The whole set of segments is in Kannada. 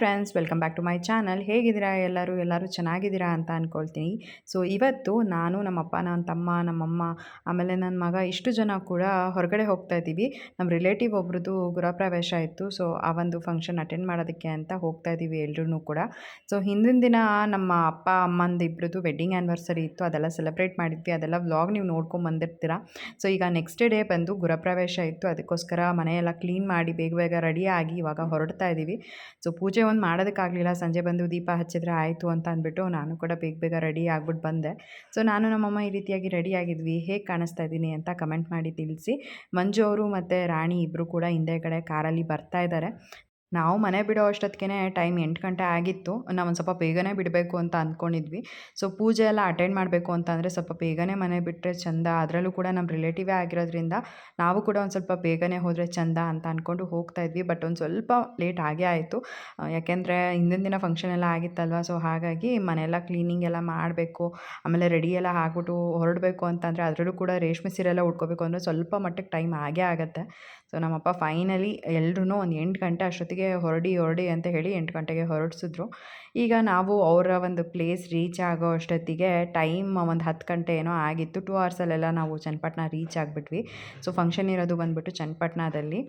Friends welcome back to my channel ಹೇಗಿದ್ದೀರಾ ಎಲ್ಲರೂ? ಎಲ್ಲರೂ ಚೆನ್ನಾಗಿದ್ದೀರಾ ಅಂತ ಅಂದ್ಕೊಳ್ತೀನಿ ಸೊ ಇವತ್ತು ನಾನು ನಮ್ಮಪ್ಪ ನನ್ನ ತಮ್ಮ ನಮ್ಮಮ್ಮ ಆಮೇಲೆ ನನ್ನ ಮಗ ಇಷ್ಟು ಜನ ಕೂಡ ಹೊರಗಡೆ ಹೋಗ್ತಾ ಇದ್ದೀವಿ. ನಮ್ಮ ರಿಲೇಟಿವ್ ಒಬ್ರದ್ದು ಗೃಹಪ್ರವೇಶ ಇತ್ತು. ಸೊ ಆ ಒಂದು ಫಂಕ್ಷನ್ ಅಟೆಂಡ್ ಮಾಡೋದಕ್ಕೆ ಅಂತ ಹೋಗ್ತಾ ಇದ್ದೀವಿ ಎಲ್ರೂ ಕೂಡ. ಸೊ ಹಿಂದಿನ ದಿನ ನಮ್ಮ ಅಪ್ಪ, ಅಮ್ಮಂದು ಇಬ್ಬರದ್ದು ವೆಡ್ಡಿಂಗ್ ಆ್ಯನಿವರ್ಸರಿ ಇತ್ತು. ಅದೆಲ್ಲ ಸೆಲೆಬ್ರೇಟ್ ಮಾಡಿದ್ವಿ. ಅದೆಲ್ಲ ವ್ಲಾಗ್ ನೀವು ನೋಡ್ಕೊಂಡು ಬಂದಿರ್ತೀರಾ. ಸೊ ಈಗ ನೆಕ್ಸ್ಟ್ ಡೇ ಬಂದು ಗೃಹಪ್ರವೇಶ ಇತ್ತು. ಅದಕ್ಕೋಸ್ಕರ ಮನೆಯೆಲ್ಲ ಕ್ಲೀನ್ ಮಾಡಿ ಬೇಗ ಬೇಗ ರೆಡಿ ಆಗಿ ಇವಾಗ ಹೊರಡ್ತಾ ಇದ್ದೀವಿ. ಸೊ ಪೂಜೆ ಒಂದು ಮಾಡೋದಕ್ಕಾಗಲಿಲ್ಲ. ಸಂಜೆ ಬಂದು ದೀಪ ಹಚ್ಚಿದ್ರೆ ಆಯಿತು ಅಂತ ಅಂದ್ಬಿಟ್ಟು ನಾನು ಕೂಡ ಬೇಗ ಬೇಗ ರೆಡಿ ಆಗ್ಬಿಟ್ಟು ಬಂದೆ. ಸೊ ನಾನು ನಮ್ಮಮ್ಮ ಈ ರೀತಿಯಾಗಿ ರೆಡಿ ಆಗಿದ್ವಿ. ಹೇಗೆ ಕಾಣಿಸ್ತಾ ಇದ್ದೀನಿ ಅಂತ ಕಮೆಂಟ್ ಮಾಡಿ ತಿಳಿಸಿ. ಮಂಜು ಅವರು ಮತ್ತು ರಾಣಿ ಇಬ್ಬರು ಕೂಡ ಹಿಂದೆ ಕಡೆ ಕಾರಲ್ಲಿ ಬರ್ತಾ ಇದ್ದಾರೆ. ನಾವು ಮನೆ ಬಿಡೋ ಅಷ್ಟೊತ್ತಿಗೆ ಟೈಮ್ ಎಂಟು ಗಂಟೆ ಆಗಿತ್ತು. ನಾವು ಒಂದು ಸ್ವಲ್ಪ ಬೇಗನೆ ಬಿಡಬೇಕು ಅಂತ ಅಂದ್ಕೊಂಡಿದ್ವಿ ಸೊ ಪೂಜೆ ಎಲ್ಲ ಅಟೆಂಡ್ ಮಾಡಬೇಕು ಅಂತಂದರೆ ಸ್ವಲ್ಪ ಬೇಗನೆ ಮನೆ ಬಿಟ್ಟರೆ ಚಂದ. ಅದರಲ್ಲೂ ಕೂಡ ನಮ್ಮ ರಿಲೇಟಿವೇ ಆಗಿರೋದ್ರಿಂದ ನಾವು ಕೂಡ ಒಂದು ಸ್ವಲ್ಪ ಬೇಗನೆ ಹೋದರೆ ಚಂದ ಅಂತ ಅಂದ್ಕೊಂಡು ಹೋಗ್ತಾ ಇದ್ವಿ. ಬಟ್ ಒಂದು ಸ್ವಲ್ಪ ಲೇಟ್ ಆಗೇ ಆಯಿತು. ಯಾಕೆಂದರೆ ಹಿಂದಿನ ದಿನ ಫಂಕ್ಷನ್ ಎಲ್ಲ ಆಗಿತ್ತಲ್ವ? ಸೊ ಹಾಗಾಗಿ ಮನೆಯೆಲ್ಲ ಕ್ಲೀನಿಂಗ್ ಎಲ್ಲ ಮಾಡಬೇಕು. ಆಮೇಲೆ ರೆಡಿ ಎಲ್ಲ ಹಾಕ್ಬಿಟ್ಟು ಹೊರಡಬೇಕು ಅಂತಂದರೆ ಅದರಲ್ಲೂ ಕೂಡ ರೇಷ್ಮೆ ಸೀರೆ ಎಲ್ಲ ಉಟ್ಕೋಬೇಕು ಅಂದರೆ ಸ್ವಲ್ಪ ಮಟ್ಟಕ್ಕೆ ಟೈಮ್ ಆಗೇ ಆಗುತ್ತೆ. ಸೊ ನಮ್ಮಪ್ಪ ಫೈನಲಿ ಎಲ್ಲರೂ ಒಂದು ಎಂಟು ಗಂಟೆ ಅಷ್ಟೊತ್ತಿಗೆ ಹೊರಡಿ ಹೊರಡಿ ಅಂತ ಹೇಳಿ ಎಂಟು ಗಂಟೆಗೆ ಹೊರಡಿಸಿದ್ರು. ಈಗ ನಾವು ಅವರ ಒಂದು ಪ್ಲೇಸ್ ರೀಚ್ ಆಗೋ ಅಷ್ಟೊತ್ತಿಗೆ ಟೈಮ್ ಒಂದು ಹತ್ತು ಗಂಟೆ ಏನೋ ಆಗಿತ್ತು. ಟೂ ಅವರ್ಸಲ್ಲೆಲ್ಲ ನಾವು ಚನ್ನಪಟ್ಟಣ ರೀಚ್ ಆಗಿಬಿಟ್ವಿ. ಸೊ ಫಂಕ್ಷನ್ ಇರೋದು ಬಂದುಬಿಟ್ಟು ಚನ್ನಪಟ್ಟಣದಲ್ಲಿ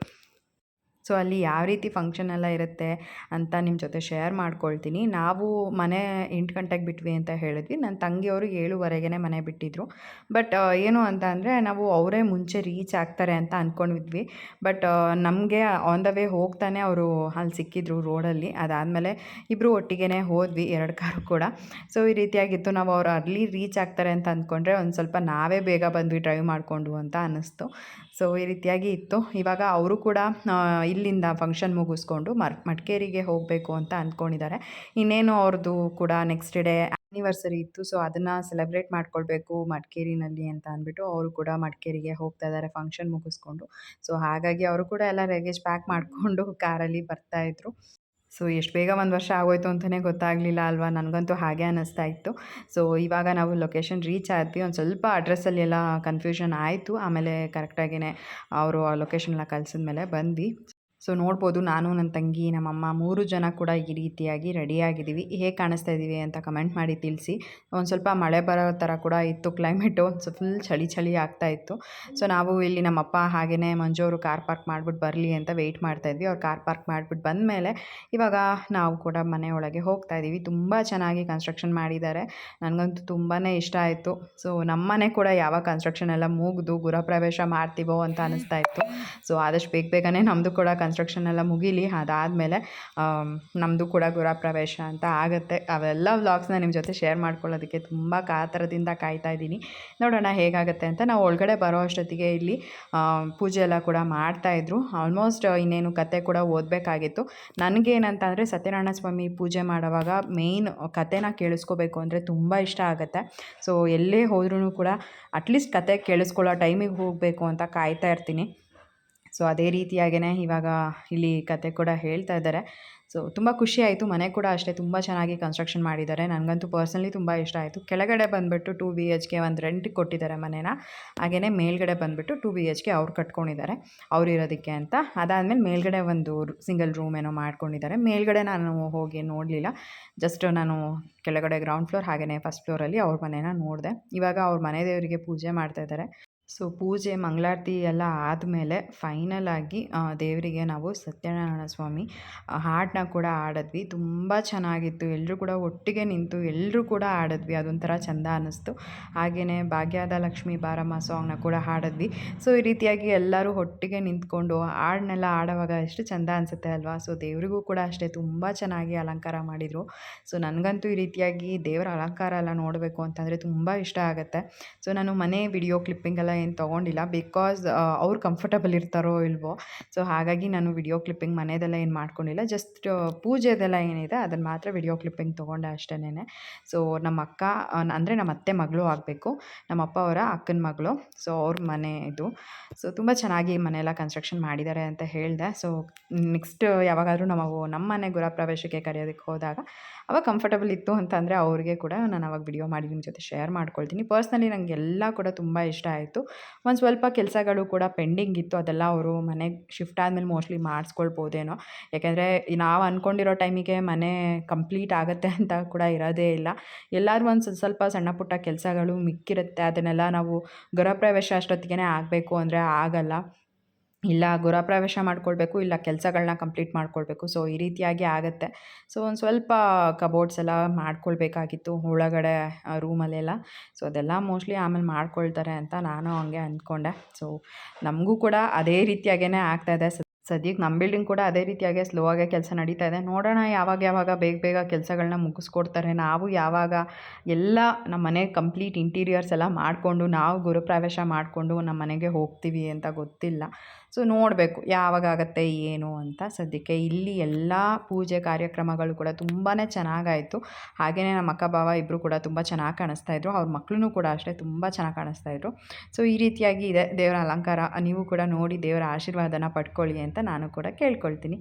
ಸೊ ಅಲ್ಲಿ ಯಾವ ರೀತಿ ಫಂಕ್ಷನ್ ಎಲ್ಲ ಇರುತ್ತೆ ಅಂತ ನಿಮ್ಮ ಜೊತೆ ಶೇರ್ ಮಾಡ್ಕೊಳ್ತೀನಿ. ನಾವು ಮನೆ ಎಂಟು ಗಂಟೆಗೆ ಬಿಟ್ವಿ ಅಂತ ಹೇಳಿದ್ವಿ. ನನ್ನ ತಂಗಿಯವರು ಏಳುವರೆಗೆ ಮನೆ ಬಿಟ್ಟಿದ್ರು. ಬಟ್ ಏನು ಅಂತ ಅಂದರೆ ನಾವು ಅವರೇ ಮುಂಚೆ ರೀಚ್ ಆಗ್ತಾರೆ ಅಂತ ಅಂದ್ಕೊಂಡಿದ್ವಿ ಬಟ್ ನಮಗೆ ಆನ್ ದ ವೇ ಹೋಗ್ತಾನೆ ಅವರು ಅಲ್ಲಿ ಸಿಕ್ಕಿದ್ರು ರೋಡಲ್ಲಿ. ಅದಾದಮೇಲೆ ಇಬ್ಬರು ಒಟ್ಟಿಗೆ ಹೋದ್ವಿ, ಎರಡು ಕಾರು ಕೂಡ. ಸೊ ಈ ರೀತಿಯಾಗಿತ್ತು. ನಾವು ಅವ್ರು ಅರ್ಲಿ ರೀಚ್ ಆಗ್ತಾರೆ ಅಂತ ಅಂದ್ಕೊಂಡ್ರೆ ಒಂದು ಸ್ವಲ್ಪ ನಾವೇ ಬೇಗ ಬಂದ್ವಿ ಡ್ರೈವ್ ಮಾಡಿಕೊಂಡು ಅಂತ ಅನ್ನಿಸ್ತು. ಸೊ, ಈ ರೀತಿಯಾಗಿ ಇತ್ತು. ಇವಾಗ ಅವರು ಕೂಡ ಇಲ್ಲಿಂದ ಫಂಕ್ಷನ್ ಮುಗಿಸ್ಕೊಂಡು ಮರ್, ಮಡಿಕೇರಿಗೆ ಹೋಗಬೇಕು ಅಂತ ಅಂದ್ಕೊಂಡಿದ್ದಾರೆ. ಇನ್ನೇನು ಅವ್ರದ್ದು ಕೂಡ ನೆಕ್ಸ್ಟ್ ಡೇ ಆ್ಯನಿವರ್ಸರಿ ಇತ್ತು. ಸೊ, ಅದನ್ನು ಸೆಲೆಬ್ರೇಟ್ ಮಾಡ್ಕೊಳ್ಬೇಕು ಮಡಿಕೇರಿನಲ್ಲಿ ಅಂತ ಅಂದ್ಬಿಟ್ಟು ಅವರು ಕೂಡ ಮಡಿಕೇರಿಗೆ ಹೋಗ್ತಾ ಇದ್ದಾರೆ ಫಂಕ್ಷನ್ ಮುಗಿಸ್ಕೊಂಡು. ಸೊ, ಹಾಗಾಗಿ ಅವರು ಕೂಡ ಎಲ್ಲ ಲಗೇಜ್ ಪ್ಯಾಕ್ ಮಾಡಿಕೊಂಡು ಕಾರಲ್ಲಿ ಬರ್ತಾಯಿದ್ರು ಸೊ, ಎಷ್ಟು ಬೇಗ ಒಂದು ವರ್ಷ ಆಗೋಯ್ತು ಅಂತಲೇ ಗೊತ್ತಾಗಲಿಲ್ಲ ಅಲ್ವಾ? ನನಗಂತೂ ಹಾಗೆ ಅನ್ನಿಸ್ತಾ ಇತ್ತು. ಸೊ, ಇವಾಗ ನಾವು ಲೊಕೇಶನ್ ರೀಚ್ ಆಯ್ತು ಒಂದು ಸ್ವಲ್ಪ ಅಡ್ರೆಸ್ಸಲ್ಲಿ ಎಲ್ಲ ಕನ್ಫ್ಯೂಷನ್ ಆಯಿತು. ಆಮೇಲೆ ಕರೆಕ್ಟಾಗಿಯೇ ಅವರು ಆ ಲೊಕೇಶನ್ ಎಲ್ಲ ಕಳಿಸಿದ್ಮೇಲೆ ಬಂದ್ವಿ. ಸೊ ನೋಡ್ಬೋದು ನಾನು, ನನ್ನ ತಂಗಿ, ನಮ್ಮಮ್ಮ ಮೂರು ಜನ ಕೂಡ ಈ ರೀತಿಯಾಗಿ ರೆಡಿಯಾಗಿದ್ದೀವಿ. ಹೇಗೆ ಕಾಣಿಸ್ತಾ ಇದ್ದೀವಿ ಅಂತ ಕಮೆಂಟ್ ಮಾಡಿ ತಿಳಿಸಿ. ಒಂದು ಸ್ವಲ್ಪ ಮಳೆ ಬರೋ ಥರ ಕೂಡ ಇತ್ತು ಕ್ಲೈಮೇಟು. ಒಂದು ಸ್ವಲ್ಪ ಫುಲ್ ಚಳಿ ಚಳಿ ಆಗ್ತಾ ಇತ್ತು. ಸೊ ನಾವು ಇಲ್ಲಿ ನಮ್ಮಪ್ಪ ಹಾಗೆಯೇ ಮಂಜು ಅವರು ಕಾರ್ ಪಾರ್ಕ್ ಮಾಡಿಬಿಟ್ಟು ಬರಲಿ ಅಂತ ವೆಯ್ಟ್ ಮಾಡ್ತಾಯಿದ್ವಿ ಅವ್ರು ಕಾರ್ ಪಾರ್ಕ್ ಮಾಡಿಬಿಟ್ಟು ಬಂದಮೇಲೆ ಇವಾಗ ನಾವು ಕೂಡ ಮನೆ ಒಳಗೆ ಹೋಗ್ತಾ ಇದ್ದೀವಿ. ತುಂಬ ಚೆನ್ನಾಗಿ ಕನ್ಸ್ಟ್ರಕ್ಷನ್ ಮಾಡಿದ್ದಾರೆ. ನನಗಂತೂ ತುಂಬಾ ಇಷ್ಟ ಆಯಿತು. ಸೊ ನಮ್ಮನೆ ಕೂಡ ಯಾವ ಕನ್ಸ್ಟ್ರಕ್ಷನ್ ಎಲ್ಲ ಮುಗಿದು ಗೃಹಪ್ರವೇಶ ಮಾಡ್ತೀವೋ ಅಂತ ಅನಿಸ್ತಾ ಇತ್ತು. ಸೊ ಆದಷ್ಟು ಬೇಗ ಬೇಗನೆ ನಮ್ಮದು ಕೂಡ ಕನ್ಸ್ಟ್ರಕ್ಷನ್ ಎಲ್ಲ ಮುಗೀಲಿ, ಅದಾದಮೇಲೆ ನಮ್ಮದು ಕೂಡ ಗೃಹಪ್ರವೇಶ ಅಂತ ಆಗುತ್ತೆ. ಅವೆಲ್ಲ ವ್ಲಾಗ್ಸ್ನ ನಿಮ್ಮ ಜೊತೆ ಶೇರ್ ಮಾಡ್ಕೊಳ್ಳೋದಕ್ಕೆ ತುಂಬ ಕಾತರದಿಂದ ಕಾಯ್ತಾ ಇದ್ದೀನಿ. ನೋಡೋಣ ಹೇಗಾಗುತ್ತೆ ಅಂತ. ನಾವು ಒಳಗಡೆ ಬರೋ ಅಷ್ಟೊತ್ತಿಗೆ ಇಲ್ಲಿ ಪೂಜೆ ಎಲ್ಲ ಕೂಡ ಮಾಡ್ತಾಯಿದ್ರು ಆಲ್ಮೋಸ್ಟ್ ಇನ್ನೇನು ಕತೆ ಕೂಡ ಓದಬೇಕಾಗಿತ್ತು. ನನಗೇನಂತಂದರೆ ಸತ್ಯನಾರಾಯಣ ಸ್ವಾಮಿ ಪೂಜೆ ಮಾಡುವಾಗ ಮೇಯ್ನ್ ಕತೆನ ಕೇಳಿಸ್ಕೋಬೇಕು ಅಂದರೆ ತುಂಬ ಇಷ್ಟ ಆಗುತ್ತೆ. ಸೊ ಎಲ್ಲೇ ಹೋದ್ರೂ ಕೂಡ ಅಟ್ಲೀಸ್ಟ್ ಕತೆ ಕೇಳಿಸ್ಕೊಳ್ಳೋ ಟೈಮಿಗೆ ಹೋಗಬೇಕು ಅಂತ ಕಾಯ್ತಾ ಇರ್ತೀನಿ. ಸೊ ಅದೇ ರೀತಿಯಾಗೇ ಇವಾಗ ಇಲ್ಲಿ ಕತೆ ಕೂಡ ಹೇಳ್ತಾ ಇದ್ದಾರೆ. ಸೊ ತುಂಬ ಖುಷಿ ಆಯಿತು, ಮನೆ ಕೂಡ ಅಷ್ಟೇ ತುಂಬ ಚೆನ್ನಾಗಿ ಕನ್ಸ್ಟ್ರಕ್ಷನ್ ಮಾಡಿದ್ದಾರೆ. ನನಗಂತೂ ಪರ್ಸ್ನಲಿ ತುಂಬ ಇಷ್ಟ ಆಯಿತು. ಕೆಳಗಡೆ ಬಂದುಬಿಟ್ಟು ಟು ಬಿ ಎಚ್ ಕೆ ಒಂದು ರೆಂಟ್ ಕೊಟ್ಟಿದ್ದಾರೆ ಮನೇನ. ಹಾಗೆಯೇ ಮೇಲ್ಗಡೆ ಬಂದುಬಿಟ್ಟು ಟು ಬಿ ಎಚ್ ಕೆ ಅವ್ರು ಕಟ್ಕೊಂಡಿದ್ದಾರೆ. ಅವ್ರು ಇರೋದಕ್ಕೆ ಅಂತ. ಅದಾದಮೇಲೆ ಮೇಲ್ಗಡೆ ಒಂದು ಸಿಂಗಲ್ ರೂಮ್ ಏನೋ ಮಾಡ್ಕೊಂಡಿದ್ದಾರೆ. ಮೇಲ್ಗಡೆ ನಾನು ಹೋಗಿ ನೋಡಲಿಲ್ಲ. ಜಸ್ಟ್ ನಾನು ಕೆಳಗಡೆ ಗ್ರೌಂಡ್ ಫ್ಲೋರ್ ಹಾಗೆಯೇ ಫಸ್ಟ್ ಫ್ಲೋರಲ್ಲಿ ಅವ್ರ ಮನೇನ ನೋಡಿದೆ. ಇವಾಗ ಅವ್ರ ಮನೆ ದೇವರಿಗೆ ಪೂಜೆ ಮಾಡ್ತಾ ಇದ್ದಾರೆ. ಸೊ ಪೂಜೆ, ಮಂಗಳಾರತಿ ಎಲ್ಲ ಆದಮೇಲೆ ಫೈನಲ್ ಆಗಿ ದೇವರಿಗೆ ನಾವು ಸತ್ಯನಾರಾಯಣ ಸ್ವಾಮಿ ಹಾಡನ್ನ ಕೂಡ ಆಡಿದ್ವಿ ತುಂಬ ಚೆನ್ನಾಗಿತ್ತು. ಎಲ್ಲರೂ ಕೂಡ ಒಟ್ಟಿಗೆ ನಿಂತು ಎಲ್ಲರೂ ಕೂಡ ಆಡಿದ್ವಿ ಅದೊಂಥರ ಚೆಂದ ಅನ್ನಿಸ್ತು. ಹಾಗೆಯೇ ಭಾಗ್ಯದ ಲಕ್ಷ್ಮಿ ಬಾರಮ್ಮ ಸಾಂಗ್ನ ಕೂಡ ಹಾಡಿದ್ವಿ. ಸೊ ಈ ರೀತಿಯಾಗಿ ಎಲ್ಲರೂ ಒಟ್ಟಿಗೆ ನಿಂತ್ಕೊಂಡು ಹಾಡನ್ನೆಲ್ಲ ಆಡೋವಾಗ ಎಷ್ಟು ಚೆಂದ ಅನಿಸುತ್ತೆ ಅಲ್ವಾ? ಸೊ ದೇವರಿಗೂ ಕೂಡ ಅಷ್ಟೇ ತುಂಬ ಚೆನ್ನಾಗಿ ಅಲಂಕಾರ ಮಾಡಿದರು. ಸೊ ನನಗಂತೂ ಈ ರೀತಿಯಾಗಿ ದೇವರ ಅಲಂಕಾರ ಎಲ್ಲ ನೋಡಬೇಕು ಅಂತಂದರೆ ತುಂಬ ಇಷ್ಟ ಆಗುತ್ತೆ. ಸೊ ನಾನು ಮನೆ ವಿಡಿಯೋ ಕ್ಲಿಪ್ಪಿಂಗೆಲ್ಲ ಏನು ತೊಗೊಂಡಿಲ್ಲ ಬಿಕಾಸ್ ಅವ್ರು ಕಂಫರ್ಟಬಲ್ ಇರ್ತಾರೋ ಇಲ್ವೋ. ಸೊ ಹಾಗಾಗಿ ನಾನು ವಿಡಿಯೋ ಕ್ಲಿಪ್ಪಿಂಗ್ ಮನೆಯದೆಲ್ಲ ಏನು ಮಾಡ್ಕೊಂಡಿಲ್ಲ. ಜಸ್ಟ್ ಪೂಜೆದೆಲ್ಲ ಏನಿದೆ ಅದನ್ನು ಮಾತ್ರ ವಿಡಿಯೋ ಕ್ಲಿಪ್ಪಿಂಗ್ ತೊಗೊಂಡೆ ಅಷ್ಟೇನೆ ಸೊ ನಮ್ಮ ಅಕ್ಕ ಅಂದರೆ ನಮ್ಮ ಅತ್ತೆ ಮಗಳು ಆಗಬೇಕು. ನಮ್ಮ ಅಪ್ಪ ಅವರ ಅಕ್ಕನ ಮಗಳು. ಸೊ ಅವ್ರ ಮನೆ ಇದು. ಸೊ ತುಂಬ ಚೆನ್ನಾಗಿ ಮನೆಯೆಲ್ಲ ಕನ್ಸ್ಟ್ರಕ್ಷನ್ ಮಾಡಿದ್ದಾರೆ ಅಂತ ಹೇಳಿದೆ. ಸೊ ನೆಕ್ಸ್ಟ್ ಯಾವಾಗಾದರೂ ನಾವು ನಮ್ಮ ಮನೆ ಗೃಹ ಪ್ರವೇಶಕ್ಕೆ ಕರೆಯೋದಕ್ಕೆ ಹೋದಾಗ ಅವಾಗ ಕಂಫರ್ಟಬಲ್ ಇತ್ತು ಅಂತಂದರೆ ಅವ್ರಿಗೆ ಕೂಡ ನಾನು ಅವಾಗ ವಿಡಿಯೋ ಮಾಡಿ ನಿಮ್ಮ ಜೊತೆ ಶೇರ್ ಮಾಡ್ಕೊಳ್ತೀನಿ. ಪರ್ಸ್ನಲಿ ನನಗೆ ಎಲ್ಲ ಕೂಡ ತುಂಬ ಇಷ್ಟ ಆಯಿತು. ಒಂದು ಸ್ವಲ್ಪ ಕೆಲಸಗಳು ಕೂಡ ಪೆಂಡಿಂಗ್ ಇತ್ತು ಅದೆಲ್ಲ ಅವರು ಮನೆಗೆ ಶಿಫ್ಟ್ ಆದಮೇಲೆ ಮೋಸ್ಟ್ಲಿ ಮಾಡಿಸ್ಕೊಳ್ಬೋದೇನೋ. ಯಾಕೆಂದರೆ ನಾವು ಅಂದ್ಕೊಂಡಿರೋ ಟೈಮಿಗೆ ಮನೆ ಕಂಪ್ಲೀಟ್ ಆಗುತ್ತೆ ಅಂತ ಕೂಡ ಇರೋದೇ ಇಲ್ಲ. ಎಲ್ಲರೂ ಒಂದು ಸ್ವಲ್ಪ ಸಣ್ಣ ಪುಟ್ಟ ಕೆಲಸಗಳು ಮಿಕ್ಕಿರುತ್ತೆ, ಅದನ್ನೆಲ್ಲ ನಾವು ಗೃಹಪ್ರವೇಶ ಅಷ್ಟೊತ್ತಿಗೆ ಆಗಬೇಕು ಅಂದರೆ ಆಗಲ್ಲ. ಇಲ್ಲ ಗೃಹಪ್ರವೇಶ ಮಾಡ್ಕೊಳ್ಬೇಕು, ಇಲ್ಲ ಕೆಲಸಗಳನ್ನ ಕಂಪ್ಲೀಟ್ ಮಾಡ್ಕೊಳ್ಬೇಕು. ಸೊ ಈ ರೀತಿಯಾಗಿ ಆಗುತ್ತೆ. ಸೊ ಒಂದು ಸ್ವಲ್ಪ ಕಬೋರ್ಡ್ಸ್ ಎಲ್ಲ ಮಾಡ್ಕೊಳ್ಬೇಕಾಗಿತ್ತು, ಒಳಗಡೆ ರೂಮಲ್ಲೆಲ್ಲ ಸೊ ಅದೆಲ್ಲ ಮೋಸ್ಟ್ಲಿ ಆಮೇಲೆ ಮಾಡ್ಕೊಳ್ತಾರೆ ಅಂತ ನಾನು ಹಂಗೆ ಅಂದ್ಕೊಂಡೆ. ಸೊ ನಮಗೂ ಕೂಡ ಅದೇ ರೀತಿಯಾಗೇ ಆಗ್ತಾಯಿದೆ ಸದ್ಯಕ್ಕೆ ನಮ್ಮ ಬಿಲ್ಡಿಂಗ್ ಕೂಡ ಅದೇ ರೀತಿಯಾಗಿ ಸ್ಲೋ ಆಗೇ ಕೆಲಸ ನಡೀತಾ ಇದೆ. ನೋಡೋಣ ಯಾವಾಗ ಯಾವಾಗ ಬೇಗ ಬೇಗ ಕೆಲಸಗಳನ್ನ ಮುಗಿಸ್ಕೊಡ್ತಾರೆ. ನಾವು ಯಾವಾಗ ಎಲ್ಲ ನಮ್ಮ ಮನೆ ಕಂಪ್ಲೀಟ್ ಇಂಟೀರಿಯರ್ಸ್ ಎಲ್ಲ ಮಾಡಿಕೊಂಡು, ನಾವು ಗೃಹಪ್ರವೇಶ ಮಾಡಿಕೊಂಡು ನಮ್ಮ ಮನೆಗೆ ಹೋಗ್ತೀವಿ ಅಂತ ಗೊತ್ತಿಲ್ಲ. ಸೊ ನೋಡಬೇಕು ಯಾವಾಗ ಆಗುತ್ತೆ ಏನು ಅಂತ ಸದ್ಯಕ್ಕೆ. ಇಲ್ಲಿ ಎಲ್ಲ ಪೂಜೆ ಕಾರ್ಯಕ್ರಮಗಳು ಕೂಡ ತುಂಬಾ ಚೆನ್ನಾಗಾಯಿತು. ಹಾಗೆಯೇ ನಮ್ಮ ಅಕ್ಕ ಭಾವ ಇಬ್ಬರು ಕೂಡ ತುಂಬ ಚೆನ್ನಾಗಿ ಕಾಣಿಸ್ತಾ ಇದ್ರು. ಅವ್ರ ಮಕ್ಕಳು ಕೂಡ ಅಷ್ಟೇ ತುಂಬ ಚೆನ್ನಾಗಿ ಕಾಣಿಸ್ತಾ ಇದ್ರು. ಸೊ ಈ ರೀತಿಯಾಗಿ ಇದೆ ದೇವರ ಅಲಂಕಾರ. ನೀವು ಕೂಡ ನೋಡಿ ದೇವರ ಆಶೀರ್ವಾದನ ಪಡ್ಕೊಳ್ಳಿ ಅಂತ ನಾನು ಕೂಡ ಕೇಳ್ಕೊಳ್ತೀನಿ.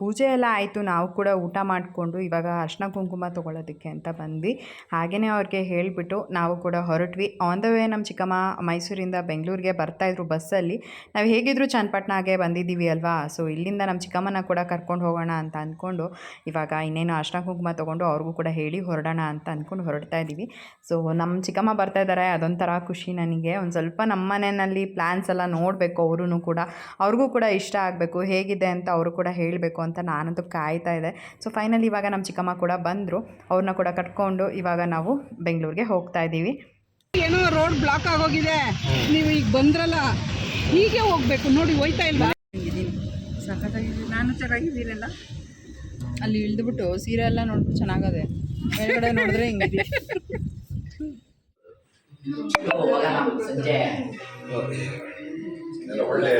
ಪೂಜೆ ಎಲ್ಲ ಆಯಿತು, ನಾವು ಕೂಡ ಊಟ ಮಾಡಿಕೊಂಡು ಇವಾಗ ಅರ್ಶಿನ ಕುಂಕುಮ ತೊಗೊಳೋದಕ್ಕೆ ಅಂತ ಬಂದ್ವಿ. ಹಾಗೆಯೇ ಅವ್ರಿಗೆ ಹೇಳಿಬಿಟ್ಟು ನಾವು ಕೂಡ ಹೊರಟ್ವಿ. ಆನ್ ದ ವೇ ನಮ್ಮ ಚಿಕ್ಕಮ್ಮ ಮೈಸೂರಿಂದ ಬೆಂಗಳೂರಿಗೆ ಬರ್ತಾಯಿದ್ರು ಬಸ್ಸಲ್ಲಿ. ನಾವು ಹೇಗಿದ್ರು ಚನ್ನಪಟ್ಟಣಗೆ ಬಂದಿದ್ದೀವಿ ಅಲ್ವಾ? ಸೊ ಇಲ್ಲಿಂದ ನಮ್ಮ ಚಿಕ್ಕಮ್ಮನ ಕೂಡ ಕರ್ಕೊಂಡು ಹೋಗೋಣ ಅಂತ ಅಂದ್ಕೊಂಡು ಇವಾಗ ಇನ್ನೇನು ಅರ್ಶಿನ ಕುಂಕುಮ ತೊಗೊಂಡು ಅವ್ರಿಗೂ ಕೂಡ ಹೇಳಿ ಹೊರಡೋಣ ಅಂತ ಅಂದ್ಕೊಂಡು ಹೊರಡ್ತಾ ಇದ್ದೀವಿ. ಸೊ ನಮ್ಮ ಚಿಕ್ಕಮ್ಮ ಬರ್ತಾ ಇದ್ದಾರೆ. ಅದೊಂಥರ ಖುಷಿ ನನಗೆ. ಒಂದು ಸ್ವಲ್ಪ ನಮ್ಮ ಮನೆಯಲ್ಲಿ ಪ್ಲ್ಯಾನ್ಸ್ ಎಲ್ಲ ನೋಡಬೇಕು ಅವರೂ ಕೂಡ. ಅವ್ರಿಗೂ ಕೂಡ ಇಷ್ಟ ಆಗಬೇಕು. ಹೇಗಿದೆ ಅಂತ ಅವರು ಕೂಡ ಹೇಳಬೇಕು ನಾನಂತೂ ಕಾಯ್ತಾ ಇದೆ ಸೊ ಫೈನಲಿ ಇವಾಗ ನಮ್ಮ ಚಿಕ್ಕಮ್ಮ ಕೂಡ ಬಂದರು. ಅವ್ರನ್ನ ಕೂಡ ಕಟ್ಕೊಂಡು ಇವಾಗ ನಾವು ಬೆಂಗಳೂರಿಗೆ ಹೋಗ್ತಾ ಇದ್ದೀವಿ. ಏನೋ ರೋಡ್ ಬ್ಲಾಕ್ ಆಗೋಗಿದೆ. ನೀವು ಈಗ ಬಂದ್ರಲ್ಲ ಹೀಗೆ ಹೋಗ್ಬೇಕು. ನೋಡಿ ಹೋಯ್ತಾ ಇಲ್ವಾ? ಸಖತ್ತಾಗಿದ್ದೀನಿ. ನಾನು ಚೆನ್ನಾಗಿದ್ದೀನಲ್ಲ. ಅಲ್ಲಿ ಇಳಿದ್ಬಿಟ್ಟು ಸೀರೆ ಎಲ್ಲ ನೋಡ್ಬಿಟ್ಟು ಚೆನ್ನಾಗದೆ. ಮೇಲ್ಗಡೆ ನೋಡಿದ್ರೆ ಹಿಂಗಿದೆ ಎಲ್ಲ ಒಳ್ಳೆ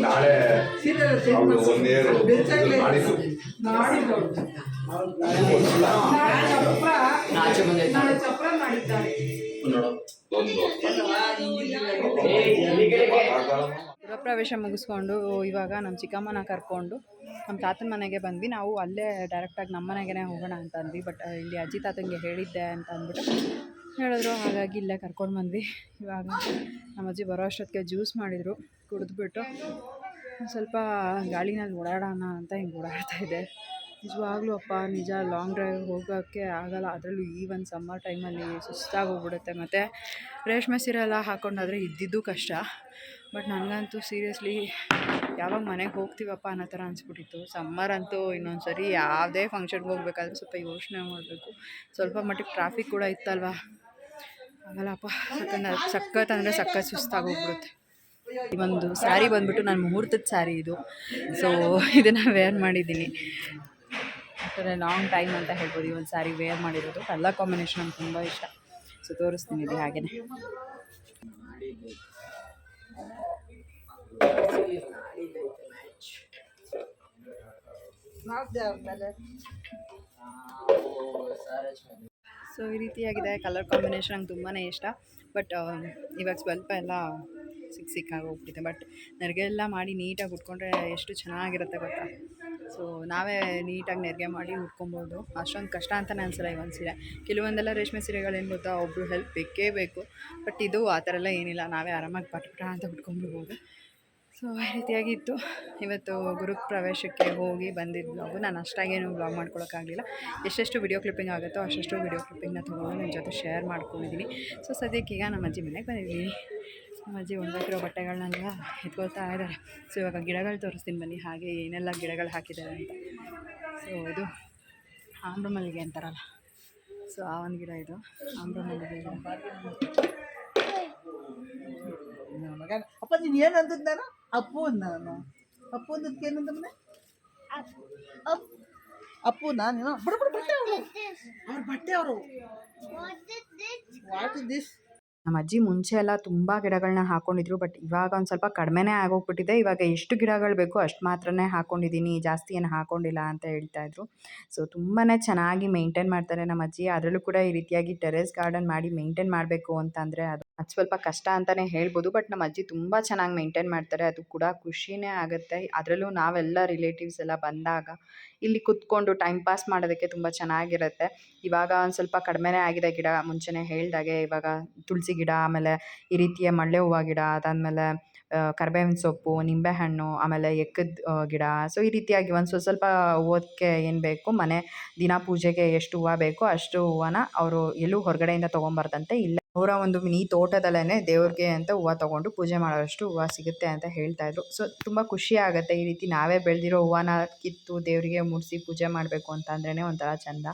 ನಾಳೆ ಗೃಹಪ್ರವೇಶ ಮುಗಿಸ್ಕೊಂಡು ಇವಾಗ ನಮ್ಮ ಚಿಕ್ಕಮ್ಮನ ಕರ್ಕೊಂಡು ನಮ್ಮ ತಾತನ ಮನೆಗೆ ಬಂದ್ವಿ. ನಾವು ಅಲ್ಲೇ ಡೈರೆಕ್ಟಾಗಿ ನಮ್ಮ ಮನೆಗೇನೆ ಹೋಗೋಣ ಅಂತ ಅಂದ್ವಿ. ಬಟ್ ಇಲ್ಲಿ ಅಜ್ಜಿ ತಾತನಿಗೆ ಹೇಳಿದ್ದೆ ಅಂತ ಅಂದ್ಬಿಟ್ಟು ಹೇಳಿದ್ರು, ಹಾಗಾಗಿ ಇಲ್ಲೇ ಕರ್ಕೊಂಡು ಬಂದ್ವಿ. ಇವಾಗ ನಮ್ಮ ಅಜ್ಜಿ ಬರೋ ಅಷ್ಟೊತ್ತಿಗೆ ಜ್ಯೂಸ್ ಮಾಡಿದರು, ಕುಡಿದ್ಬಿಟ್ಟು. ಸ್ವಲ್ಪ ಗಾಳಿನಲ್ಲಿ ಓಡಾಡೋಣ ಅಂತ ಹಿಂಗೆ ಓಡಾಡ್ತಾ ಇದೆ. ನಿಜವಾಗ್ಲೂ ಅಪ್ಪ, ನಿಜ ಲಾಂಗ್ ಡ್ರೈವ್ ಹೋಗೋಕ್ಕೆ ಆಗಲ್ಲ. ಅದರಲ್ಲೂ ಈ ಒಂದು ಸಮ್ಮರ್ ಟೈಮಲ್ಲಿ ಸುಸ್ತಾಗೋಗ್ಬಿಡುತ್ತೆ ಮತ್ತು ರೇಷ್ಮೆ ಸೀರೆ ಎಲ್ಲ ಹಾಕ್ಕೊಂಡಾದರೆ ಇದ್ದಿದ್ದು ಕಷ್ಟ. ಬಟ್ ನನಗಂತೂ ಸೀರಿಯಸ್ಲಿ ಯಾವಾಗ ಮನೆಗೆ ಹೋಗ್ತೀವಪ್ಪ ಅನ್ನೋ ಥರ ಅನಿಸ್ಬಿಟ್ಟಿತ್ತು. ಸಮ್ಮರ್ ಅಂತೂ ಇನ್ನೊಂದು ಸರಿ ಯಾವುದೇ ಫಂಕ್ಷನ್ಗೆ ಹೋಗ್ಬೇಕಾದ್ರೂ ಸ್ವಲ್ಪ ಯೋಚನೆ ಮಾಡಬೇಕು. ಸ್ವಲ್ಪ ಮಟ್ಟಿಗೆ ಟ್ರಾಫಿಕ್ ಕೂಡ ಇತ್ತಲ್ವಾ? ಆಗಲ್ಲಪ್ಪ ಯಾಕಂದ್ರೆ ಸಖತ್ ಅಂದರೆ ಸಖತ್ ಸುಸ್ತಾಗೋಗ್ಬಿಡುತ್ತೆ ಈ ಒಂದು ಸ್ಯಾರಿ ಬಂದ್ಬಿಟ್ಟು ನನ್ನ ಮುಹೂರ್ತದ ಸ್ಯಾರಿ ಇದು. ಸೊ ಇದನ್ನು ವೇರ್ ಮಾಡಿದ್ದೀನಿ. ಯಾಕಂದರೆ ಲಾಂಗ್ ಟೈಮ್ ಅಂತ ಹೇಳ್ಬೋದು ಈ ಒಂದು ಸ್ಯಾರಿ ವೇರ್ ಮಾಡಿರೋದು. ಕಲರ್ ಕಾಂಬಿನೇಷನ್ ನಂಗೆ ತುಂಬ ಇಷ್ಟ. ಸೊ ತೋರಿಸ್ತೀನಿ ಇದು ಹಾಗೆಯೇ ಸೊ ಈ ರೀತಿಯಾಗಿದೆ. ಕಲರ್ ಕಾಂಬಿನೇಷನ್ ನಂಗೆ ತುಂಬಾ ಇಷ್ಟ. ಬಟ್ ಇವಾಗ ಸ್ವಲ್ಪ ಎಲ್ಲ ಸಿಕ್ ಸಿಕ್ಕಾಗಿ ಹೋಗ್ಬಿಟ್ಟಿದೆ ಬಟ್ ನೆರಿಗೆ ಎಲ್ಲ ಮಾಡಿ ನೀಟಾಗಿ ಉಟ್ಕೊಂಡ್ರೆ ಎಷ್ಟು ಚೆನ್ನಾಗಿರುತ್ತೆ ಗೊತ್ತಾ? ಸೊ ನಾವೇ ನೀಟಾಗಿ ನೆರಿಗೆ ಮಾಡಿ ಉಟ್ಕೊಬೋದು. ಅಷ್ಟೊಂದು ಕಷ್ಟ ಅಂತಲೇ ಅನಿಸಲ್ಲ ಈ ಒಂದು ಸೀರೆ. ಕೆಲವೊಂದೆಲ್ಲ ರೇಷ್ಮೆ ಸೀರೆಗಳೇನು ಗೊತ್ತಾ? ಒಬ್ಬರು ಹೆಲ್ಪ್ ಬೇಕೇ ಬೇಕು. ಬಟ್ ಇದು ಆ ಥರ ಎಲ್ಲ ಏನಿಲ್ಲ. ನಾವೇ ಆರಾಮಾಗಿ ಪಟ್ಟ ಪಟ ಅಂತ ಉಟ್ಕೊಂಡ್ಬಿಡ್ಬೋದು ಸೊ ಈ ರೀತಿಯಾಗಿತ್ತು ಇವತ್ತು ಗುರು ಪ್ರವೇಶಕ್ಕೆ ಹೋಗಿ ಬಂದಿದ್ದು ಬ್ಲಾಗು ನಾನು ಅಷ್ಟಾಗೇನು ಬ್ಲಾಗ್ ಮಾಡ್ಕೊಳೋಕ್ಕಾಗಲಿಲ್ಲ. ಎಷ್ಟೆಷ್ಟು ವಿಡಿಯೋ ಕ್ಲಿಪ್ಪಿಂಗ್ ಆಗುತ್ತೋ ಅಷ್ಟೆಷ್ಟು ವಿಡಿಯೋ ಕ್ಲಿಪ್ಪಿಂಗ್ನ ತೊಗೊಂಡು ನಿಮ್ಮ ಜೊತೆ ಶೇರ್ ಮಾಡ್ಕೊಂಡಿದ್ದೀನಿ ಸೊ ಈಗ ನಮ್ಮ ಅಜ್ಜಿ ಮನೆಗೆ ಬಂದಿದ್ದೀನಿ ನಮ್ಮ ಅಜ್ಜಿ ಒಣಗಾಕಿರೋ ಬಟ್ಟೆಗಳನ್ನೆಲ್ಲ ಎತ್ಕೊಳ್ತಾ ಇದ್ದಾರೆ ಸೊ, ಇವಾಗ ಗಿಡಗಳು ತೋರಿಸ್ತೀನಿ ಬನ್ನಿ. ಹಾಗೆ ಏನೆಲ್ಲ ಗಿಡಗಳು ಹಾಕಿದ್ದಾರೆ ಅಂತ. ಸೊ, ಇದು ಆಮ್ರ ಮಲ್ಲಿಗೆ ಅಂತಾರಲ್ಲ. ಸೊ, ಆ ಒಂದು ಗಿಡ ಇದು. ಆಮ್ರ ಮಲ್ಲಿಗೆ ಮಗ ಅಪ್ಪ, ನೀನು ಏನು ನಾನು? ಅಪ್ಪು ನಾನು. ಅಪ್ಪು ಏನಂದ ಮನೆ? ಅಪ್ಪು, ನಾನು ಬಟ್ಟೆ ಅವರು. ಅವ್ರ ಬಟ್ಟೆ ಅವರು. ವಾಟ್ ಇಸ್ ನಮ್ಮ ಅಜ್ಜಿ ಮುಂಚೆ ಎಲ್ಲ ತುಂಬ ಗಿಡಗಳನ್ನ ಹಾಕೊಂಡಿದ್ರು, ಬಟ್ ಇವಾಗ ಒಂದು ಸ್ವಲ್ಪ ಕಡಿಮೆನೇ ಆಗೋಗ್ಬಿಟ್ಟಿದೆ. ಇವಾಗ ಎಷ್ಟು ಗಿಡಗಳು ಬೇಕು ಅಷ್ಟು ಮಾತ್ರನೇ ಹಾಕೊಂಡಿದ್ದೀನಿ. ಜಾಸ್ತಿ ಏನು ಹಾಕೊಂಡಿಲ್ಲ ಅಂತ ಹೇಳ್ತಾ ಇದ್ರು. ಸೊ ತುಂಬಾ ಚೆನ್ನಾಗಿ ಮೇಂಟೈನ್ ಮಾಡ್ತಾರೆ ನಮ್ಮ ಅಜ್ಜಿ. ಅದರಲ್ಲೂ ಕೂಡ ಈ ರೀತಿಯಾಗಿ ಟೆರೆಸ್ ಗಾರ್ಡನ್ ಮಾಡಿ ಮೇಂಟೈನ್ ಮಾಡಬೇಕು ಅಂತಂದರೆ ಅದು ಅದು ಸ್ವಲ್ಪ ಕಷ್ಟ ಅಂತಲೇ ಹೇಳ್ಬೋದು, ಬಟ್ ನಮ್ಮ ಅಜ್ಜಿ ತುಂಬ ಚೆನ್ನಾಗಿ ಮೇಂಟೈನ್ ಮಾಡ್ತಾರೆ. ಅದು ಕೂಡ ಖುಷಿನೇ ಆಗುತ್ತೆ. ಅದರಲ್ಲೂ ನಾವೆಲ್ಲ ರಿಲೇಟಿವ್ಸ್ ಎಲ್ಲ ಬಂದಾಗ ಇಲ್ಲಿ ಕುತ್ಕೊಂಡು ಟೈಮ್ ಪಾಸ್ ಮಾಡೋದಕ್ಕೆ ತುಂಬ ಚೆನ್ನಾಗಿರುತ್ತೆ. ಇವಾಗ ಒಂದು ಸ್ವಲ್ಪ ಕಡಿಮೆನೇ ಆಗಿದೆ ಗಿಡ, ಮುಂಚೆನೇ ಹೇಳ್ದಾಗೆ ಇವಾಗ ತುಳಸಿ ಗಿಡ, ಆಮೇಲೆ ಈ ರೀತಿಯ ಮಳ್ಳೆ ಹೂವು ಗಿಡ ಅದಾದಮೇಲೆ ಕರ್ಬೇವಿನ ಸೊಪ್ಪು, ನಿಂಬೆಹಣ್ಣು, ಆಮೇಲೆ ಎಕ್ಕದ ಗಿಡ. ಸೊ ಈ ರೀತಿಯಾಗಿ ಒಂದು ಸ್ವಲ್ಪ ಸ್ವಲ್ಪ ಹೂವಕ್ಕೆ ಏನು ಬೇಕು? ಮನೆ ದಿನ ಪೂಜೆಗೆ ಎಷ್ಟು ಹೂವು ಬೇಕೋ ಅಷ್ಟು ಹೂವನ್ನ ಅವರು ಎಲ್ಲೂ ಹೊರಗಡೆಯಿಂದ ತೊಗೊಂಬಾರ್ದಂತೆ ಇಲ್ಲ. ಅವರ ಒಂದು ಮಿನಿ ತೋಟದಲ್ಲೇ ದೇವ್ರಿಗೆ ಅಂತ ಹೂವು ತೊಗೊಂಡು ಪೂಜೆ ಮಾಡೋಷ್ಟು ಹೂವು ಸಿಗುತ್ತೆ ಅಂತ ಹೇಳ್ತಾ ಇದ್ರು. ಸೊ ತುಂಬ ಖುಷಿ ಆಗುತ್ತೆ ಈ ರೀತಿ ನಾವೇ ಬೆಳೆದಿರೋ ಹೂವನ ಕಿತ್ತು ದೇವರಿಗೆ ಮುಡಿಸಿ ಪೂಜೆ ಮಾಡಬೇಕು ಅಂತ ಒಂಥರ ಚಂದ.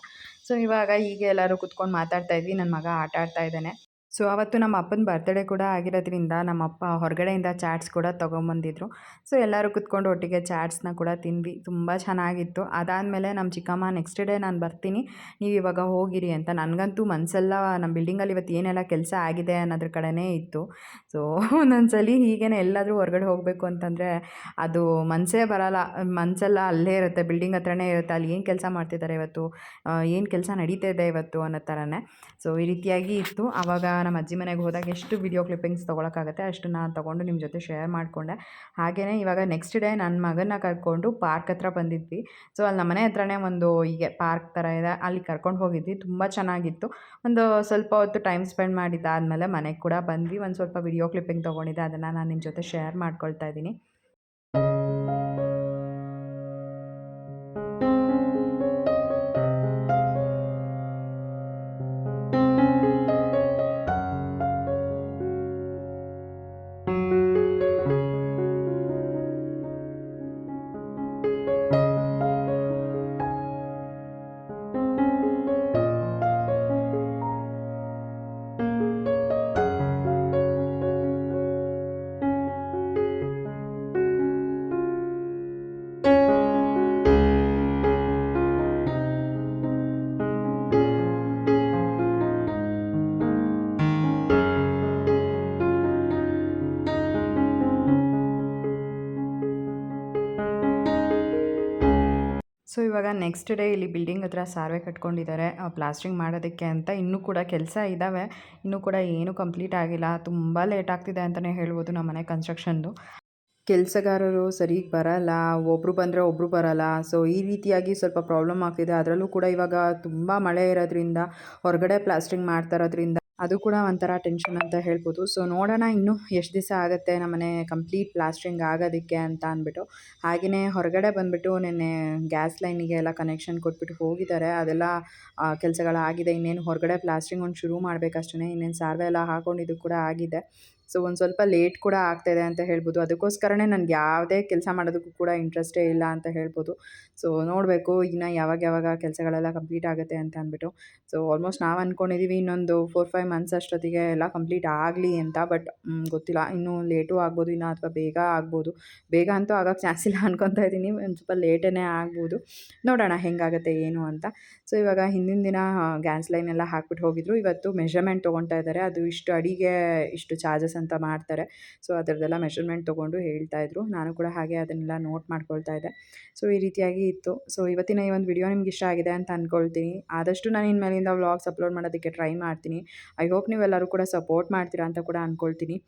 ಸೊ ಇವಾಗ ಹೀಗೆ ಎಲ್ಲರೂ ಕುತ್ಕೊಂಡು ಮಾತಾಡ್ತಾ ಇದ್ವಿ. ನನ್ನ ಮಗ ಆಟ ಆಡ್ತಾ ಇದ್ದಾನೆ. ಸೊ, ಅವತ್ತು ನಮ್ಮ ಅಪ್ಪನ ಬರ್ತ್ಡೇ ಕೂಡ ಆಗಿರೋದ್ರಿಂದ ನಮ್ಮ ಅಪ್ಪ ಹೊರಗಡೆಯಿಂದ ಚಾಟ್ಸ್ ಕೂಡ ತೊಗೊಂಬಂದಿದ್ರು. ಸೊ, ಎಲ್ಲರೂ ಕುತ್ಕೊಂಡು ಒಟ್ಟಿಗೆ ಚಾಟ್ಸ್ನ ಕೂಡ ತಿಂದ್ವಿ. ತುಂಬ ಚೆನ್ನಾಗಿತ್ತು. ಅದಾದಮೇಲೆ ನಮ್ಮ ಚಿಕ್ಕಮ್ಮ ನೆಕ್ಸ್ಟ್ ಡೇ ನಾನು ಬರ್ತೀನಿ. ನೀವು ಇವಾಗ ಹೋಗಿರಿ ಅಂತ. ನನಗಂತೂ ಮನಸ್ಸೆಲ್ಲ ನಮ್ಮ ಬಿಲ್ಡಿಂಗಲ್ಲಿ ಇವತ್ತು ಏನೆಲ್ಲ ಕೆಲಸ ಆಗಿದೆ ಅನ್ನೋದ್ರ ಕಡೆನೇ ಇತ್ತು. ಸೊ ಒಂದೊಂದು ಸಲ ಹೀಗೇ ಎಲ್ಲಾದರೂ ಹೊರಗಡೆ ಹೋಗಬೇಕು ಅಂತಂದರೆ ಅದು ಮನಸ್ಸೇ ಬರಲ್ಲ. ಮನಸ್ಸೆಲ್ಲ ಅಲ್ಲೇ ಇರುತ್ತೆ. ಬಿಲ್ಡಿಂಗ್ ಹತ್ರನೇ ಇರುತ್ತೆ. ಅಲ್ಲಿ ಏನು ಕೆಲಸ ಮಾಡ್ತಿದ್ದಾರೆ ಇವತ್ತು? ಏನು ಕೆಲಸ ನಡೀತಾ ಇದೆ ಇವತ್ತು ಅನ್ನೋ ಥರನೇ ಸೊ, ಈ ರೀತಿಯಾಗಿ ಇತ್ತು. ಆವಾಗ ನಮ್ಮ ಅಜ್ಜಿ ಮನೆಗೆ ಹೋದಾಗ ಎಷ್ಟು ವಿಡಿಯೋ ಕ್ಲಿಪ್ಪಿಂಗ್ಸ್ ತೊಗೊಳಕ್ಕಾಗತ್ತೆ ಅಷ್ಟು ನಾನು ತೊಗೊಂಡು ನಿಮ್ಮ ಜೊತೆ ಶೇರ್ ಮಾಡಿಕೊಂಡೆ. ಹಾಗೆಯೇ ಇವಾಗ ನೆಕ್ಸ್ಟ್ ಡೇ ನನ್ನ ಮಗನ ಕರ್ಕೊಂಡು ಪಾರ್ಕ್ ಹತ್ರ ಬಂದಿದ್ವಿ. ಸೊ ಅಲ್ಲಿ ನಮ್ಮ ಮನೆ ಹತ್ರನೇ ಒಂದು ಹೀಗೆ ಪಾರ್ಕ್ ಥರ ಇದೆ. ಅಲ್ಲಿ ಕರ್ಕೊಂಡು ಹೋಗಿದ್ವಿ. ತುಂಬ ಚೆನ್ನಾಗಿತ್ತು. ಒಂದು ಸ್ವಲ್ಪ ಹೊತ್ತು ಟೈಮ್ ಸ್ಪೆಂಡ್ ಮಾಡಿದ್ದಾದಮೇಲೆ ಮನೆಗೆ ಕೂಡ ಬಂದ್ವಿ. ಒಂದು ಸ್ವಲ್ಪ ವಿಡಿಯೋ ಕ್ಲಿಪ್ಪಿಂಗ್ ತೊಗೊಂಡಿದ್ದೆ. ಅದನ್ನು ನಾನು ನಿಮ್ಮ ಜೊತೆ ಶೇರ್ ಮಾಡ್ಕೊಳ್ತಾ ಇದ್ದೀನಿ. ಸೊ, ಇವಾಗ ನೆಕ್ಸ್ಟ್ ಡೇ ಇಲ್ಲಿ ಬಿಲ್ಡಿಂಗ್ ಹತ್ರ ಸಾರ್ವೆ ಕಟ್ಕೊಂಡಿದ್ದಾರೆ. ಪ್ಲಾಸ್ಟ್ರಿಂಗ್ ಮಾಡೋದಕ್ಕೆ ಅಂತ ಇನ್ನೂ ಕೂಡ ಕೆಲಸ ಇದ್ದಾವೆ ಇನ್ನೂ ಕೂಡ ಏನೂ ಕಂಪ್ಲೀಟ್ ಆಗಿಲ್ಲ. ತುಂಬ ಲೇಟ್ ಆಗ್ತಿದೆ ಅಂತಲೇ ಹೇಳ್ಬೋದು ನಮ್ಮ ಮನೆ ಕನ್ಸ್ಟ್ರಕ್ಷನ್ದು ಕೆಲಸಗಾರರು ಸರಿಗೆ ಬರಲ್ಲ. ಒಬ್ಬರು ಬಂದರೆ ಒಬ್ಬರು ಬರಲ್ಲ. ಸೊ ಈ ರೀತಿಯಾಗಿ ಸ್ವಲ್ಪ ಪ್ರಾಬ್ಲಮ್ ಆಗ್ತಿದೆ. ಅದರಲ್ಲೂ ಕೂಡ ಇವಾಗ ತುಂಬ ಮಳೆ ಇರೋದ್ರಿಂದ, ಹೊರಗಡೆ ಪ್ಲಾಸ್ಟ್ರಿಂಗ್ ಮಾಡ್ತಾ ಇರೋದ್ರಿಂದ ಅದು ಕೂಡ ಒಂಥರ ಟೆನ್ಷನ್ ಅಂತ ಹೇಳ್ಬೋದು. ಸೊ ನೋಡೋಣ ಇನ್ನೂ ಎಷ್ಟು ದಿವಸ ಆಗುತ್ತೆ ನಮ್ಮನೆ ಕಂಪ್ಲೀಟ್ ಪ್ಲಾಸ್ಟ್ರಿಂಗ್ ಆಗೋದಕ್ಕೆ ಅಂತ ಅಂದ್ಬಿಟ್ಟು. ಹಾಗೆಯೇ ಹೊರಗಡೆ ಬಂದುಬಿಟ್ಟು ನೆನ್ನೆ ಗ್ಯಾಸ್ ಲೈನಿಗೆ ಎಲ್ಲ ಕನೆಕ್ಷನ್ ಕೊಟ್ಬಿಟ್ಟು ಹೋಗಿದ್ದಾರೆ. ಅದೆಲ್ಲ ಕೆಲಸಗಳಾಗಿದೆ. ಇನ್ನೇನು ಹೊರಗಡೆ ಪ್ಲಾಸ್ಟ್ರಿಂಗ್ ಒಂದು ಶುರು ಮಾಡಬೇಕಷ್ಟೇ ಇನ್ನೇನು ಸಾರ್ವೆ ಎಲ್ಲ ಹಾಕೊಂಡಿದ್ದು ಕೂಡ ಆಗಿದೆ. ಸೊ ಒಂದು ಸ್ವಲ್ಪ ಲೇಟ್ ಕೂಡ ಆಗ್ತಾಯಿದೆ ಅಂತ ಹೇಳ್ಬೋದು. ಅದಕ್ಕೋಸ್ಕರನೇ ನನಗೆ ಯಾವುದೇ ಕೆಲಸ ಮಾಡೋದಕ್ಕೂ ಕೂಡ ಇಂಟ್ರೆಸ್ಟೇ ಇಲ್ಲ ಅಂತ ಹೇಳ್ಬೋದು. ಸೊ ನೋಡಬೇಕು, ಇನ್ನು ಯಾವಾಗ ಯಾವಾಗ ಕೆಲಸಗಳೆಲ್ಲ ಕಂಪ್ಲೀಟ್ ಆಗುತ್ತೆ ಅಂತ ಅಂದ್ಬಿಟ್ಟು. ಸೊ ಆಲ್ಮೋಸ್ಟ್ ನಾವು ಅಂದ್ಕೊಂಡಿದ್ದೀವಿ ಇನ್ನೊಂದು ಫೋರ್ ಫೈವ್ ಮಂತ್ಸ್ ಅಷ್ಟೊತ್ತಿಗೆ ಎಲ್ಲ ಕಂಪ್ಲೀಟ್ ಆಗಲಿ ಅಂತ ಬಟ್ ಗೊತ್ತಿಲ್ಲ. ಇನ್ನೂ ಲೇಟು ಆಗ್ಬೋದು, ಇನ್ನೂ ಅಥವಾ ಬೇಗ ಆಗ್ಬೋದು. ಬೇಗ ಅಂತೂ ಆಗೋಕ್ಕೆ ಚಾನ್ಸ್ ಇಲ್ಲ ಅನ್ಕೊತಾ ಇದ್ದೀನಿ ಒಂದು ಸ್ವಲ್ಪ ಲೇಟೇ ಆಗ್ಬೋದು. ನೋಡೋಣ ಹೆಂಗಾಗುತ್ತೆ, ಏನು ಅಂತ. ಸೊ ಇವಾಗ ಹಿಂದಿನ ದಿನ ಗ್ಯಾಸ್ ಲೈನ್ ಎಲ್ಲ ಹಾಕ್ಬಿಟ್ಟು ಹೋಗಿದ್ರು. ಇವತ್ತು ಮೆಷರ್ಮೆಂಟ್ ತೊಗೊಳ್ತಾ ಇದ್ದಾರೆ ಅದು ಇಷ್ಟು ಅಡಿಗೆ, ಇಷ್ಟು ಚಾರ್ಜಸ್ ಅಂತ ಮಾಡ್ತಾರೆ. ಸೊ ಅದರದ್ದೆಲ್ಲ ಮೆಷರ್ಮೆಂಟ್ ತೊಗೊಂಡು ಹೇಳ್ತಾ ಇದ್ರು. ನಾನು ಕೂಡ ಹಾಗೆ ಅದನ್ನೆಲ್ಲ ನೋಟ್ ಮಾಡ್ಕೊಳ್ತಾ ಇದ್ದೆ. ಸೊ ಈ ರೀತಿಯಾಗಿ ಇತ್ತು. ಸೊ ಇವತ್ತಿನ ಈ ಒಂದು ವಿಡಿಯೋ ನಿಮ್ಗೆ ಇಷ್ಟ ಆಗಿದೆ ಅಂತ ಅಂದ್ಕೊಳ್ತೀನಿ ಆದಷ್ಟು ನಾನು ಇನ್ಮೇಲಿಂದ ವ್ಲಾಗ್ಸ್ ಅಪ್ಲೋಡ್ ಮಾಡೋದಕ್ಕೆ ಟ್ರೈ ಮಾಡ್ತೀನಿ. ಐ ಹೋಪ್ ನೀವೆಲ್ಲರೂ ಕೂಡ ಸಪೋರ್ಟ್ ಮಾಡ್ತೀರಾ ಅಂತ ಕೂಡ ಅಂದ್ಕೊಳ್ತೀನಿ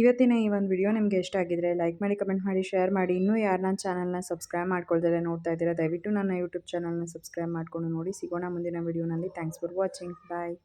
ಇವತ್ತಿನ ಈ ಒಂದು ವಿಡಿಯೋ ನಿಮಗೆ ಇಷ್ಟ ಆಗಿದ್ರೆ ಲೈಕ್ ಮಾಡಿ ಕಮೆಂಟ್ ಮಾಡಿ ಶೇರ್ ಮಾಡಿ. ಇನ್ನೂ ಯಾರು ನನ್ನ ಚಾನಲ್ನ ಸಬ್ಸ್ಕ್ರೈಬ್ ಮಾಡ್ಕೊಳ್ತಾರೆ ನೋಡ್ತಾ ಇದ್ದೀರಾ, ದಯವಿಟ್ಟು ನನ್ನ ಯೂಟ್ಯೂಬ್ ಚಾನಲ್ನ ಸಬ್ಸ್ಕ್ರೈಬ್ ಮಾಡ್ಕೊಂಡು ನೋಡಿ. ಸಿಗೋಣ ಮುಂದಿನ ವಿಡಿಯೋನಲ್ಲಿ ಥ್ಯಾಂಕ್ಸ್ ಫಾರ್ ವಾಚಿಂಗ್ ಬಾಯ್